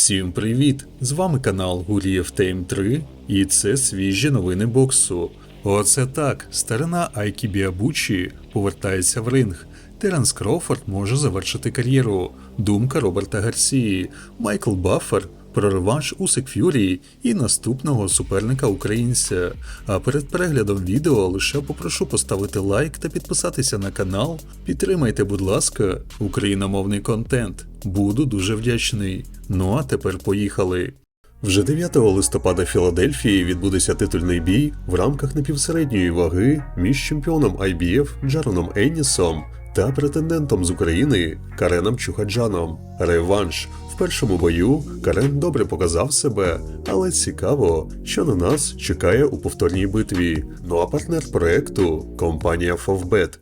Всім привіт! З вами канал Гурієв Тейм 3 і це свіжі новини боксу. Оце так, старина Айкі Біабучі повертається в ринг. Теренс Кроуфорд може завершити кар'єру. Думка Роберта Гарсії, Майкл Баффер про реванш у Секфюрі і наступного суперника українця. А перед переглядом відео лише попрошу поставити лайк та підписатися на канал. Підтримайте, будь ласка, україномовний контент. Буду дуже вдячний. Ну а тепер поїхали. Вже 9 листопада в Філадельфії відбудеться титульний бій в рамках напівсередньої ваги між чемпіоном IBF Джароном Еннісом та претендентом з України Кареном Чухаджаном. Реванш. В першому бою Карен добре показав себе, але цікаво, що на нас чекає у повторній битві. Ну а партнер проекту компанія Favbet.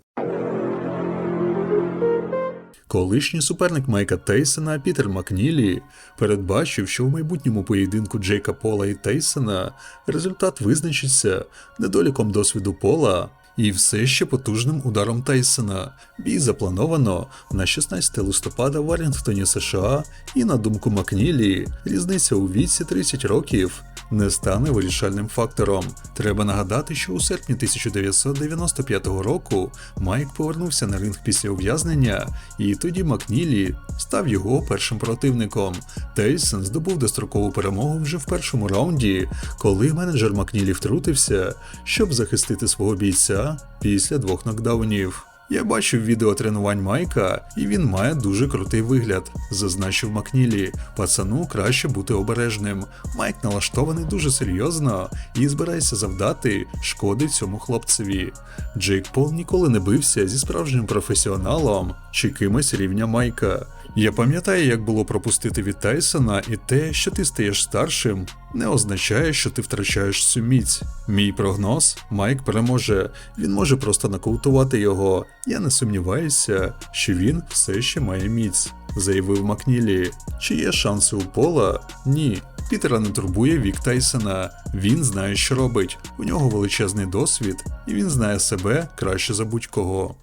Колишній суперник Майка Тейсона Пітер Макнілі передбачив, що в майбутньому поєдинку Джейка Пола і Тейсона результат визначиться недоліком досвіду Пола і все ще потужним ударом Тейсона. Бій заплановано на 16 листопада в Варінгтоні, США, і на думку Макнілі, різниця у віці 30 років не стане вирішальним фактором. Треба нагадати, що у серпні 1995 року Майк повернувся на ринг після ув'язнення, і тоді Макнілі став його першим противником. Тейсон здобув дострокову перемогу вже в першому раунді, коли менеджер Макнілі втрутився, щоб захистити свого бійця після двох нокдаунів. Я бачив відео тренувань Майка, і він має дуже крутий вигляд, зазначив Макнілі. Пацану краще бути обережним. Майк налаштований дуже серйозно і збирається завдати шкоди цьому хлопцеві. Джейк Пол ніколи не бився зі справжнім професіоналом чи кимось рівня Майка. Я пам'ятаю, як було пропустити від Тайсона, і те, що ти стаєш старшим, не означає, що ти втрачаєш цю міць. Мій прогноз Майк переможе. Він може просто нокаутувати його. Я не сумніваюся, що він все ще має міць, заявив Макнілі. Чи є шанси у пола? Ні. Пітера не турбує вік Тайсона. Він знає, що робить. У нього величезний досвід, і він знає себе краще за будь-кого.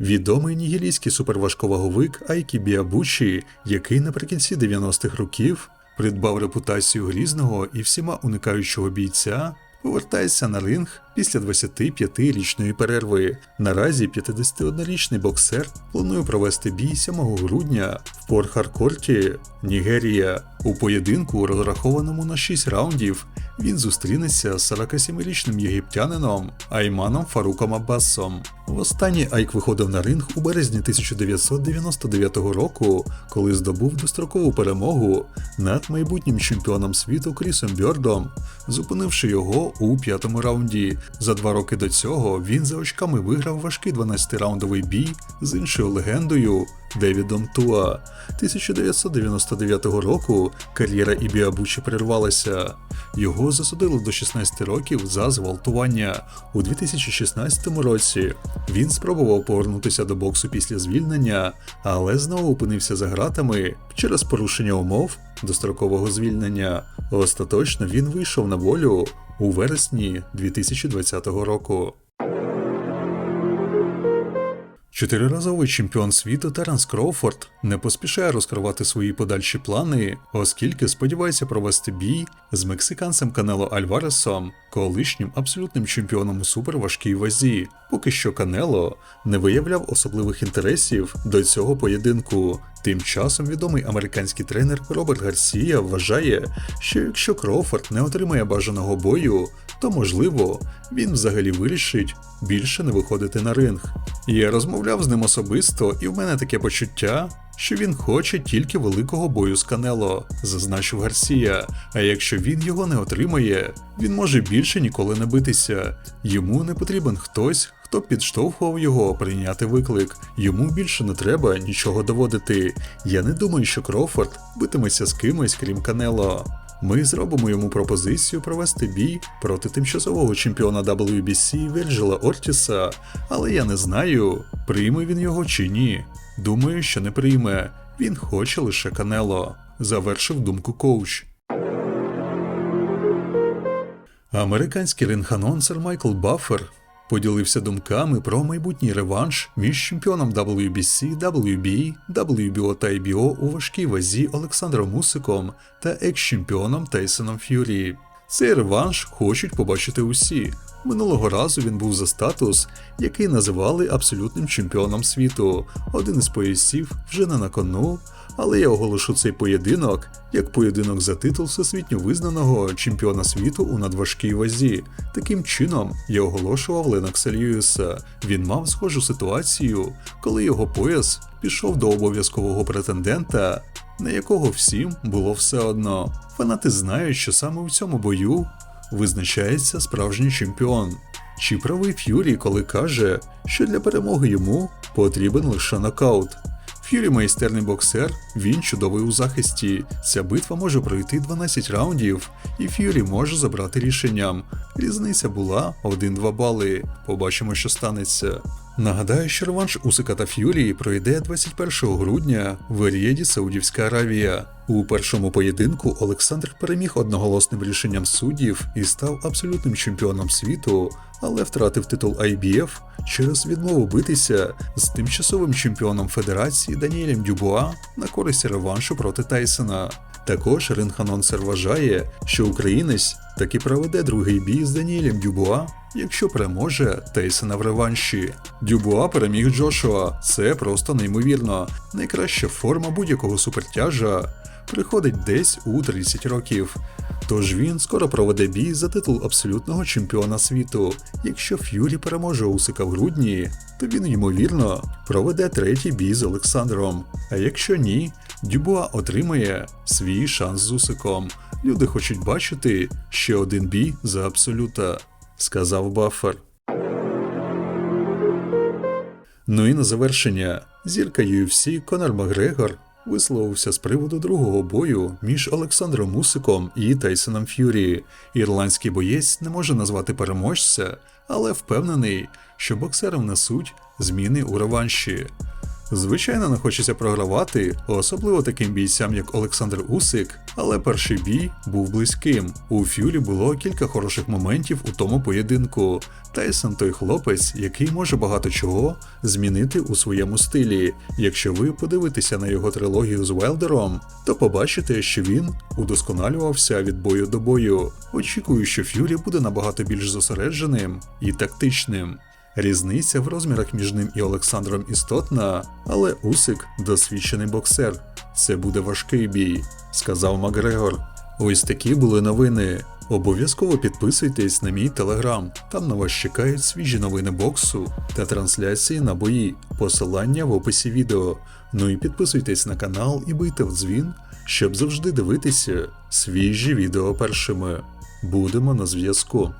Відомий нігілійський суперважковаговик Айкі Біабучі, який наприкінці 90-х років придбав репутацію грізного і всіма уникаючого бійця, повертається на ринг після 25-річної перерви. Наразі 51-річний боксер планує провести бій 7 грудня в Порт-Харкорті, Нігерія. У поєдинку, розрахованому на 6 раундів, він зустрінеться з 47-річним єгиптянином Айманом Фаруком Аббасом. Востаннє Айк виходив на ринг у березні 1999 року, коли здобув дострокову перемогу над майбутнім чемпіоном світу Крісом Бьордом, зупинивши його у п'ятому раунді. За два роки до цього він за очками виграв важкий 12-раундовий бій з іншою легендою Девідом Туа. 1999 року кар'єра Ібіабучі перервалася. Його засудили до 16 років за зґвалтування. У 2016 році він спробував повернутися до боксу після звільнення, але знову опинився за ґратами через порушення умов дострокового звільнення. Остаточно він вийшов на волю у вересні 2020 року. Чотириразовий чемпіон світу Теренс Кроуфорд не поспішає розкривати свої подальші плани, оскільки сподівається провести бій з мексиканцем Канело Альваресом, колишнім абсолютним чемпіоном у суперважкій вазі. Поки що Канело не виявляв особливих інтересів до цього поєдинку. Тим часом відомий американський тренер Роберт Гарсія вважає, що якщо Кроуфорд не отримає бажаного бою, то можливо він взагалі вирішить більше не виходити на ринг. Я розмовляв з ним особисто, і в мене таке почуття, що він хоче тільки великого бою з Канело, зазначив Гарсія. А якщо він його не отримає, він може більше ніколи не битися. Йому не потрібен хтось, хто підштовхував його прийняти виклик. Йому більше не треба нічого доводити. Я не думаю, що Крофорд битиметься з кимось, крім Канело. Ми зробимо йому пропозицію провести бій проти тимчасового чемпіона WBC Вірджила Ортіса, але я не знаю, прийме він його чи ні. Думаю, що не прийме. Він хоче лише Канело. Завершив думку коуч. Американський ринг-анонсер Майкл Баффер поділився думками про майбутній реванш між чемпіоном WBC, WBA, WBO та IBO у важкій вазі Олександром Усиком та екс-чемпіоном Тейсоном Ф'юрі. Цей реванш хочуть побачити усі. Минулого разу він був за статус, який називали абсолютним чемпіоном світу. Один із поясів вже не на кону, але я оголошу цей поєдинок як поєдинок за титул всесвітньо визнаного чемпіона світу у надважкій вазі. Таким чином я оголошував Ленокса Льюіса. Він мав схожу ситуацію, коли його пояс пішов до обов'язкового претендента, на якого всім було все одно. Фанати знають, що саме у цьому бою визначається справжній чемпіон. Чи правий Ф'юрі, коли каже, що для перемоги йому потрібен лише нокаут? Ф'юрі майстерний боксер, він чудовий у захисті. Ця битва може пройти 12 раундів, і Ф'юрі може забрати рішенням. Різниця була 1-2 бали. Побачимо, що станеться. Нагадаю, що реванш Усика та Ф'юрі пройде 21 грудня в Ерієді, Саудівська Аравія. У першому поєдинку Олександр переміг одноголосним рішенням суддів і став абсолютним чемпіоном світу, але втратив титул IBF через відмову битися з тимчасовим чемпіоном Федерації Даніелем Дюбуа на користь реваншу проти Тайсона. Також ринг-анонсер вважає, що українець таки проведе другий бій з Даніелем Дюбуа, якщо переможе Тейсона в реванші. Дюбуа переміг Джошуа. Це просто неймовірно. Найкраща форма будь-якого супертяжа приходить десь у 30 років. Тож він скоро проведе бій за титул абсолютного чемпіона світу. Якщо Ф'юрі переможе Усика в грудні, то він ймовірно проведе третій бій з Олександром. А якщо ні, Дюбуа отримає свій шанс з Усиком. Люди хочуть бачити ще один бій за абсолюта, сказав Баффер. Ну і на завершення, зірка UFC Конор Макгрегор висловився з приводу другого бою між Олександром Мусиком і Тайсоном Ф'юрі. Ірландський боєць не може назвати переможця, але впевнений, що боксери внесуть зміни у реванші. Звичайно, не хочеться програвати, особливо таким бійцям, як Олександр Усик, але перший бій був близьким. У Фюрі було кілька хороших моментів у тому поєдинку. Тайсон той хлопець, який може багато чого змінити у своєму стилі. Якщо ви подивитеся на його трилогію з Велдером, то побачите, що він удосконалювався від бою до бою. Очікую, що Ф'юрі буде набагато більш зосередженим і тактичним. Різниця в розмірах між ним і Олександром істотна, але Усик досвідчений боксер. Це буде важкий бій, сказав Макгрегор. Ось такі були новини. Обов'язково підписуйтесь на мій телеграм. Там на вас чекають свіжі новини боксу та трансляції на бої. Посилання в описі відео. Ну і підписуйтесь на канал і бийте в дзвін, щоб завжди дивитися свіжі відео першими. Будемо на зв'язку.